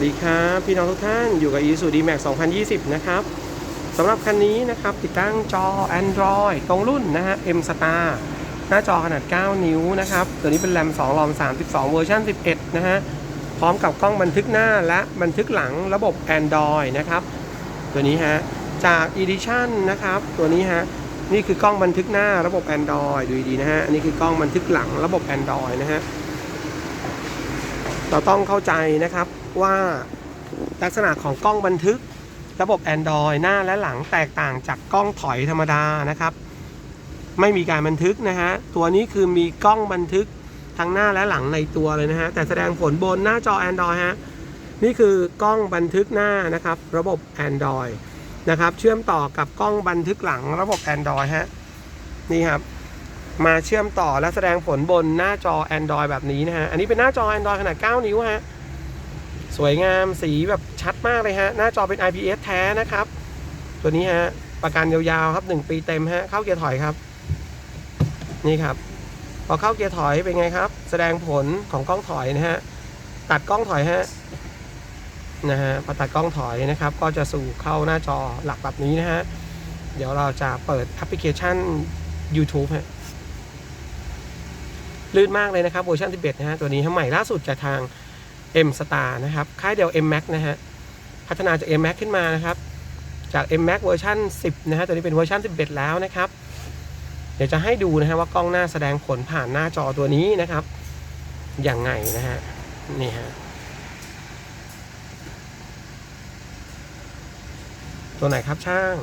สวัสดีครับพี่น้องทุกท่านอยู่กับ Isuzu D-Max 2020 นะครับสำหรับคันนี้นะครับติดตั้งจอ Android ตรงรุ่นนะฮะ M Star หน้าจอขนาด 9 นิ้วนะครับตัวนี้เป็นแรม 2 รอม 32 เวอร์ชัน11 นะฮะพร้อมกับกล้องบันทึกหน้าและบันทึกหลังระบบ Android นะครับตัวนี้ฮะจาก Edition นะครับตัวนี้ฮะนี่คือกล้องบันทึกหน้าระบบ Android ดูดีนะฮะอันนี้คือกล้องบันทึกหลังระบบ Android นะฮะเราต้องเข้าใจนะครับ ว่าลักษณะของกล้องบันทึกระบบ Android หน้าและหลังแตกต่างจากกล้องถอยธรรมดานะครับ ไม่มีการบันทึกนะฮะ ตัวนี้คือมีกล้องบันทึกทั้งหน้าและหลังในตัวเลยนะฮะ แต่แสดงผลบนหน้าจอ Android ฮะ นี่คือกล้องบันทึกหน้านะครับ ระบบ Android นะครับ เชื่อมต่อกับกล้องบันทึกหลังระบบ Android ฮะ นี่ครับ มาเชื่อมต่อและแสดงผลบนหน้าจอ Android แบบนี้นะฮะ อันนี้เป็นหน้าจอ Android ขนาด 9 นิ้วฮะ สวยงามสีแบบชัดมากเลยฮะ หน้าจอเป็น IPS แท้นะครับ ตัวนี้ฮะ ประกันยาวๆครับ 1 ปีเต็มฮะ เข้าเกียร์ถอยครับ นี่ครับ พอเข้าเกียร์ถอยเป็นไงครับ แสดงผลของกล้องถอยนะฮะ ตัดกล้องถอยฮะ นะฮะ พอตัดกล้องถอยนะครับ ก็จะสู่เข้าหน้าจอหลักแบบนี้นะฮะ เดี๋ยวเราจะเปิดแอปพลิเคชัน YouTube ฮะลื่นมากเลยนะครับเวอร์ชัน11นะฮะ ตัวนี้ใหม่ล่าสุดจากทาง M Star นะครับ ค่ายเดียว M Max นะฮะ พัฒนาจาก M Max ขึ้นมานะครับ จาก M Max เวอร์ชัน10 นะฮะตัวนี้เป็นเวอร์ชัน11 แล้วนะครับ เดี๋ยวจะให้ดูนะฮะว่ากล้องหน้าแสดงผลผ่านหน้าจอตัวนี้นะครับ อย่างไงนะฮะ นี่ฮะ ตัวไหนครับช่าง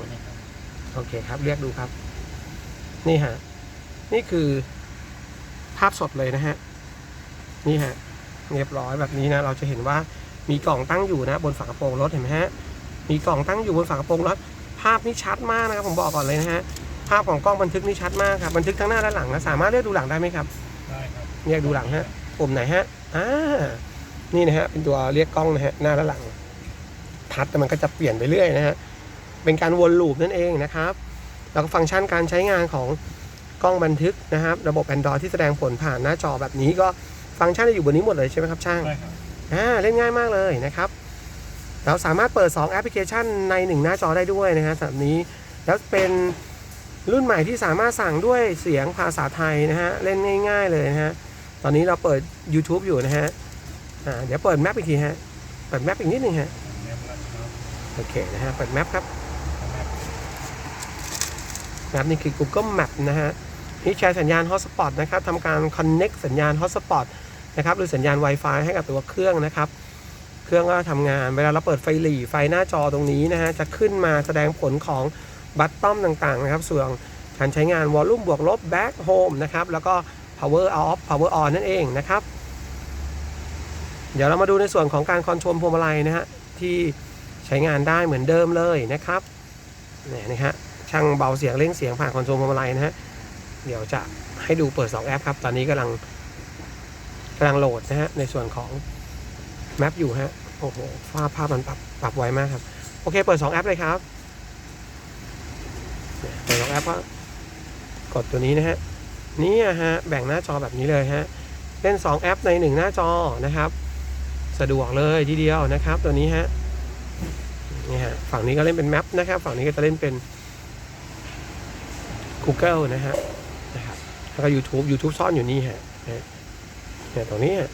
โอเคครับ เรียกดูครับ นี่ฮะ นี่คือภาพสดเลยนะฮะ นี่ฮะ เรียบร้อยแบบนี้นะเราจะเห็นว่ามีกล่องตั้งอยู่นะบนฝากระโปรงรถเห็นไหมฮะมีกล่องตั้งอยู่บนฝากระโปรงรถภาพนี่ชัดมากนะครับผมบอกก่อนเลยนะฮะภาพของกล้องบันทึกนี่ชัดมากครับบันทึกทั้งหน้าและหลังนะสามารถเรียกดูหลังได้ไหมครับได้ครับเรียกดูหลังฮะปุ่มไหนฮะอ่านี่นะฮะเป็นตัวเรียกกล้องนะฮะหน้าและหลังทัดแต่มันก็จะเปลี่ยนไปเรื่อยนะฮะเป็นการวนลูปนั่นเองนะครับแล้วก็ฟังก์ชันการใช้งานของกล้องบันทึกนะครับ ระบบ Android ที่แสดงผลผ่านหน้าจอแบบนี้ก็ ฟังก์ชันจะอยู่บนนี้หมดเลยใช่ไหมครับช่างได้ครับอ่าเล่นง่ายมากเลยนะครับ เราสามารถเปิด 2 แอปพลิเคชันใน 1 หน้าจอได้ด้วยนะฮะสำหรับนี้ แล้วเป็นรุ่นใหม่ที่สามารถสั่งด้วยเสียงภาษาไทยนะฮะ เล่นง่าย ๆเลยนะฮะ ตอนนี้เราเปิด YouTube อยู่นะฮะอ่าเดี๋ยวเปิดแมปอีกทีฮะ เปิดแมปอีกนิดนึงฮะเรียบร้อยครับโอเคนะฮะ เปิดแมปครับแมปนี่คือ Google Map นะฮะ นี่ใช้สัญญาณ Hotspot นะครับทำการ Connect สัญญาณ Hotspot นะครับหรือสัญญาณ Wi-Fi ให้กับตัวเครื่องนะครับ เครื่องก็ทำงานเวลาเราเปิดไฟหลีไฟหน้าจอตรงนี้นะฮะจะขึ้นมาแสดงผลของบัตตอมต่างๆนะครับ ส่วนการใช้งาน Volume บวกลบ Back Home นะครับแล้วก็ Power Off Power On นั่นเองนะครับ เดี๋ยวเรามาดูในส่วนของการคอนโทรลพวงมาลัยนะฮะที่ใช้งานได้เหมือนเดิมเลยนะครับนี่นะฮะช่างเบาเสียงเร่งเสียงผ่านคอนโซลพวงมาลัยนะฮะเดี๋ยวจะให้ดูเปิด 2 แอปครับ ตอนนี้กำลัง กำลังโหลดนะฮะในส่วนของแมปอยู่ฮะโอ้โหภาพภาพมันปรับปรับไวมากครับ โอเค เปิด 2 แอปเลยครับเปิดสองแอปก็กดตัวนี้นะฮะนี่ฮะแบ่งหน้าจอแบบนี้เลยฮะเล่น 2 แอปใน 1 หน้าจอนะครับ สะดวกเลยทีเดียวนะครับ ตัวนี้ฮะนี่ฮะฝั่งนี้ก็เล่นเป็นแมปนะครับ ฝั่งนี้ก็จะเล่นเป็น Google นะฮะนะครับแล้วก็ YouTube YouTube ซ่อนอยู่นี่ฮะ เนี่ยตรงนี้ฮะ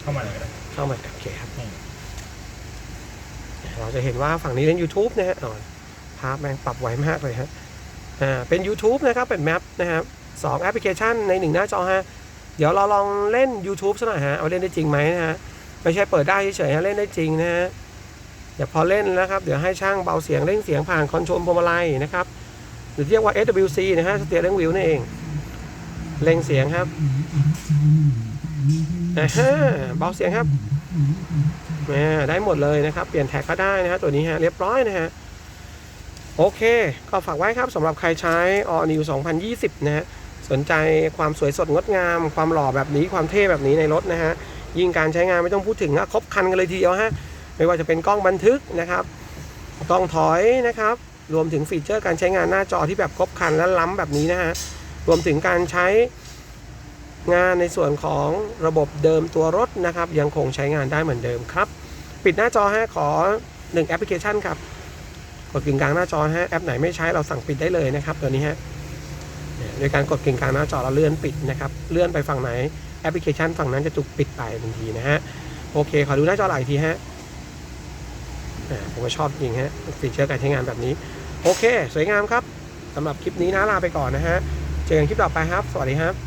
เข้ามาเลยก็ได้เข้ามาโอเคครับนี่เราจะเห็นว่าฝั่งนี้เล่น YouTube นะฮะอ๋อภาพแม่งปรับไวมากเลยฮะอ่าเป็น YouTube นะครับ เป็นแมปนะครับสองแอปพลิเคชันในหนึ่งหน้าจอฮะเดี๋ยวเราลองเล่น YouTube สักหน่อยฮะ เอาเล่นได้จริงไหมนะฮะ ไม่ใช่เปิดได้เฉยๆฮะ เล่นได้จริงนะฮะเดี๋ยวพอเล่นนะครับ เดี๋ยวให้ช่างเบาเสียงเร่งเสียงผ่านคอนโทรลพวงมาลัยนะครับ หรือเรียกว่า SWC นะฮะ Steering Wheel นั่นเอง เร่งเสียงครับ อ่าฮะเบาเสียงครับแมได้หมดเลยนะครับ เปลี่ยนแท็กก็ได้นะฮะตัวนี้ฮะเรียบร้อยนะฮะโอเค ก็ฝากไว้ครับสำหรับใครใช้ All New 2020 นะฮะสนใจความสวยสดงดงาม ความหล่อแบบนี้ความเท่แบบนี้ในรถนะฮะยิ่งการใช้งานไม่ต้องพูดถึงนะครบครันกันเลยทีเดียวฮะไม่ว่าจะเป็นกล้องบันทึกนะครับกล้องถอยนะครับ รวมถึงฟีเจอร์การใช้งานหน้าจอที่แบบครบครันและล้ำแบบนี้นะฮะรวมถึงการใช้ งานในส่วนของระบบเดิมตัวรถนะครับ ยังคงใช้งานได้เหมือนเดิมครับ ปิดหน้าจอฮะขอหนึ่งแอปพลิเคชันครับ กดกึ่งกลางหน้าจอฮะแอปไหนไม่ใช้เราสั่งปิดได้เลยนะครับ ตัวนี้ฮะโดยการกดกึ่งกลางหน้าจอเราเลื่อนปิดนะครับ เลื่อนไปฝั่งไหนแอปพลิเคชันฝั่งนั้นจะถูกปิดไปทันทีนะฮะโอเค ขอดูหน้าจอหลายทีฮะผมก็ชอบจริงฮะฟีเจอร์การใช้งานแบบนี้ โอเค สวยงามครับสำหรับคลิปนี้นะลาไปก่อนนะฮะ เจอกันคลิปต่อไปครับ สวัสดีครับ